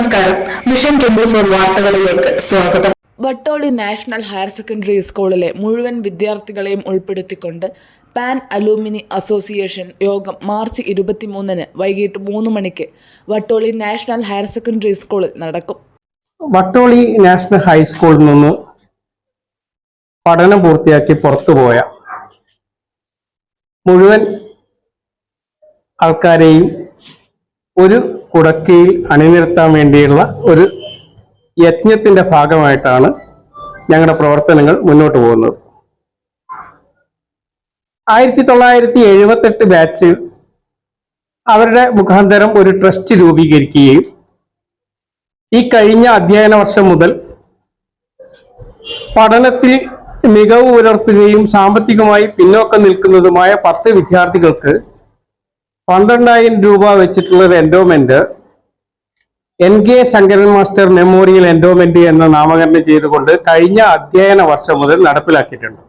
നമസ്കാരം. Mission twenty four വാർത്തകളിലേക്ക് സ്വാഗതം. വട്ടോളി നാഷണൽ ഹയർ സെക്കൻഡറി സ്കൂളിലെ മുഴുവൻ വിദ്യാർത്ഥികളെയും ഉൾപ്പെടുത്തിക്കൊണ്ട് പാൻ അലൂമിനി അസോസിയേഷൻ യോഗം മാർച്ച് ഇരുപത്തിമൂന്നിന് വൈകിട്ട് മൂന്ന് മണിക്ക് വട്ടോളി നാഷണൽ ഹയർ സെക്കൻഡറി സ്കൂളിൽ നടക്കും. വട്ടോളി നാഷണൽ ഹൈസ്കൂളിൽ നിന്ന് പഠനം പൂർത്തിയാക്കി പുറത്തുപോയ മുഴുവൻ ആൾക്കാരെയും ഒരു കുടക്കീഴിൽ അണിനിരത്താൻ വേണ്ടിയുള്ള ഒരു യജ്ഞത്തിന്റെ ഭാഗമായിട്ടാണ് ഞങ്ങളുടെ പ്രവർത്തനങ്ങൾ മുന്നോട്ട് പോകുന്നത്. ആയിരത്തി തൊള്ളായിരത്തി എഴുപത്തെട്ട് ബാച്ച് അവരുടെ മുഖാന്തരം ഒരു ട്രസ്റ്റ് രൂപീകരിക്കുകയും ഈ കഴിഞ്ഞ അധ്യയന വർഷം മുതൽ പഠനത്തിൽ മികവ് പുലർത്തുകയും സാമ്പത്തികമായി പിന്നോക്കം നിൽക്കുന്നതുമായ പത്ത് വിദ്യാർത്ഥികൾക്ക് പന്ത്രണ്ടായിരം രൂപ വെച്ചിട്ടുള്ള ഒരു endowment N K Sankaran master memorial endowment എന്ന നാമകരണം ചെയ്തുകൊണ്ട് കഴിഞ്ഞ അധ്യയന വർഷം മുതൽ നടപ്പിലാക്കിയിട്ടുണ്ട്.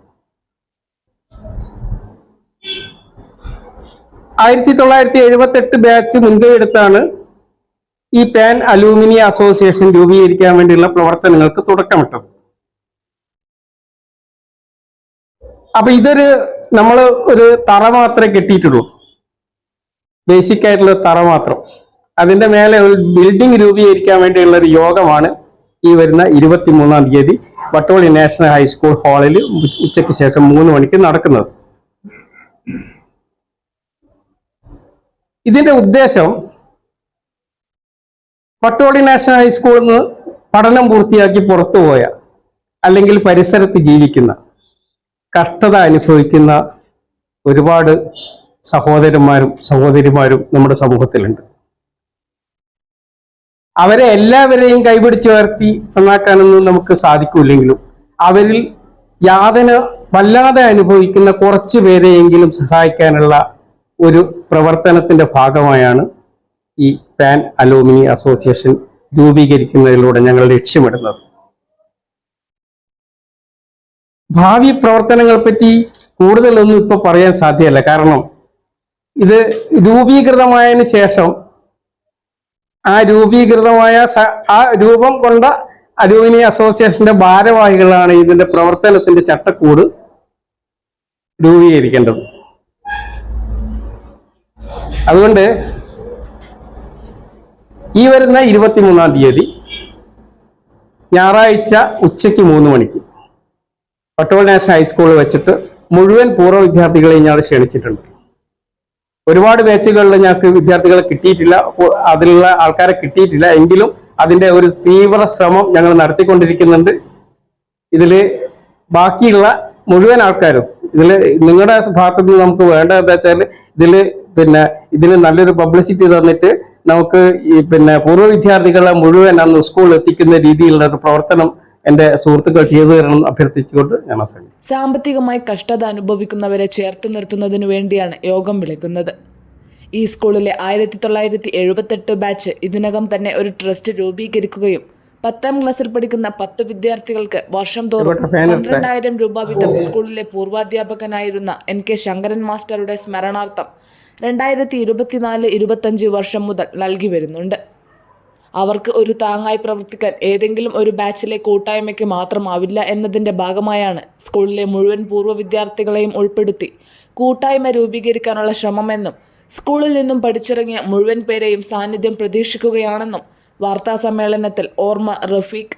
ആയിരത്തി തൊള്ളായിരത്തി എഴുപത്തി എട്ട് ബാച്ച് മുൻകൈ എടുത്താണ് ഈ പാൻ അലൂമിനി അസോസിയേഷൻ രൂപീകരിക്കാൻ വേണ്ടിയുള്ള പ്രവർത്തനങ്ങൾക്ക് തുടക്കമിട്ടത്. അപ്പൊ ഇതൊരു നമ്മൾ ഒരു തറ മാത്രമേ കെട്ടിയിട്ടുള്ളൂ. ബേസിക് ആയിട്ടുള്ള തറ മാത്രം. അതിന്റെ മേലെ ഒരു ബിൽഡിംഗ് രൂപീകരിക്കാൻ വേണ്ടിയുള്ള ഒരു യോഗമാണ് ഈ വരുന്ന ഇരുപത്തിമൂന്നാം തീയതി വട്ടോളി നാഷണൽ ഹൈസ്കൂൾ ഹാളിൽ ഉച്ചയ്ക്ക് ശേഷം മൂന്ന് മണിക്ക് നടക്കുന്നത്. ഇതിന്റെ ഉദ്ദേശം പട്ടോളി നാഷണൽ ഹൈസ്കൂളിൽ നിന്ന് പഠനം പൂർത്തിയാക്കി പുറത്തുപോയ അല്ലെങ്കിൽ പരിസരത്ത് ജീവിക്കുന്ന കഷ്ടത അനുഭവിക്കുന്ന ഒരുപാട് സഹോദരന്മാരും സഹോദരിമാരും നമ്മുടെ സമൂഹത്തിലുണ്ട്. അവരെ എല്ലാവരെയും കൈപിടിച്ച് ഉയർത്തി നന്നാക്കാനൊന്നും നമുക്ക് സാധിക്കൂലെങ്കിലും അവരിൽ യാതന വല്ലാതെ അനുഭവിക്കുന്ന കുറച്ചു പേരെയെങ്കിലും സഹായിക്കാനുള്ള ഒരു പ്രവർത്തനത്തിന്റെ ഭാഗമായാണ് ഈ പാൻ അലൂമിനി അസോസിയേഷൻ രൂപീകരിക്കുന്നതിലൂടെ ഞങ്ങൾ ലക്ഷ്യമിടുന്നത്. ഭാവി പ്രവർത്തനങ്ങളെ പറ്റി കൂടുതലൊന്നും ഇപ്പൊ പറയാൻ സാധ്യമല്ല കാരണം ഇത് രൂപീകൃതമായതിനു ശേഷം ആ രൂപീകൃതമായ ആ രൂപം കൊണ്ട അലൂമിനി അസോസിയേഷന്റെ ഭാരവാഹികളാണ് ഇതിന്റെ പ്രവർത്തനത്തിന്റെ ചട്ടക്കൂട് രൂപീകരിക്കേണ്ടത്. അതുകൊണ്ട് ഈ വരുന്ന ഇരുപത്തിമൂന്നാം തീയതി ഞായറാഴ്ച ഉച്ചയ്ക്ക് മൂന്ന് മണിക്ക് പട്ടോൾ നാഷണൽ ഹൈസ്കൂളിൽ വെച്ചിട്ട് മുഴുവൻ പൂർവ വിദ്യാർത്ഥികളെയും ഞങ്ങൾ ക്ഷണിച്ചിട്ടുണ്ട്. ഒരുപാട് ബാച്ചുകളിൽ ഞങ്ങൾക്ക് വിദ്യാർത്ഥികളെ കിട്ടിയിട്ടില്ല. അതിലുള്ള ആൾക്കാരെ കിട്ടിയിട്ടില്ല. എങ്കിലും അതിന്റെ ഒരു തീവ്ര ശ്രമം ഞങ്ങൾ നടത്തിക്കൊണ്ടിരിക്കുന്നുണ്ട്. ഇതിൽ ബാക്കിയുള്ള മുഴുവൻ ആൾക്കാരും ഇതിൽ നിങ്ങളുടെ ഭാഗത്തു നിന്ന് നമുക്ക് വേണ്ട എന്താ വെച്ചാൽ ഇതിൽ പിന്നെ ഇതിന് നല്ലൊരു പബ്ലിസിറ്റി തന്നിട്ട് നമുക്ക് ഈ പിന്നെ പൂർവ വിദ്യാർത്ഥികളെ മുഴുവൻ അന്ന് സ്കൂളിൽ എത്തിക്കുന്ന രീതിയിലുള്ള ഒരു പ്രവർത്തനം എന്റെ സുഹൃത്തുക്കൾ ചെയ്തു തരണം അഭ്യർത്ഥിച്ചുകൊണ്ട് ഞാൻ അവസാനിക്കും സാമ്പത്തികമായി കഷ്ടത അനുഭവിക്കുന്നവരെ ചേർത്ത് നിർത്തുന്നതിനു വേണ്ടിയാണ് യോഗം വിളിക്കുന്നത്. ഈ സ്കൂളിലെ ആയിരത്തി തൊള്ളായിരത്തി എഴുപത്തെട്ട് ബാച്ച് ഇതിനകം തന്നെ ഒരു ട്രസ്റ്റ് രൂപീകരിക്കുകയും പത്താം ക്ലാസ്സിൽ പഠിക്കുന്ന പത്ത് വിദ്യാർത്ഥികൾക്ക് വർഷം തോറും. പന്ത്രണ്ടായിരം രൂപ വീതം സ്കൂളിലെ പൂർവാധ്യാപകനായിരുന്ന എൻ കെ ശങ്കരൻ മാസ്റ്ററുടെ സ്മരണാർത്ഥം രണ്ടായിരത്തി ഇരുപത്തിനാല് ഇരുപത്തഞ്ച് വർഷം മുതൽ നൽകി വരുന്നുണ്ട്. അവർക്ക് ഒരു താങ്ങായി പ്രവർത്തിക്കാൻ ഏതെങ്കിലും ഒരു ബാച്ചിലെ കൂട്ടായ്മയ്ക്ക് മാത്രമാവില്ല എന്നതിന്റെ ഭാഗമായാണ് സ്കൂളിലെ മുഴുവൻ പൂർവ വിദ്യാർത്ഥികളെയും ഉൾപ്പെടുത്തി കൂട്ടായ്മ രൂപീകരിക്കാനുള്ള ശ്രമമെന്നും സ്കൂളിൽ നിന്നും പഠിച്ചിറങ്ങിയ മുഴുവൻ പേരെയും സാന്നിധ്യം പ്രതീക്ഷിക്കുകയാണെന്നും വാർത്താ സമ്മേളനത്തിൽ ഓർമ്മ Rafeeq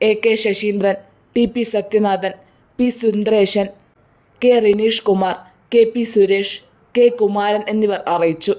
A K Saseendran T P Sathyanathan P Sundreshan K Rineesh Kumar K P Suresh K Kumaran എന്നിവർ അറിയിച്ചു.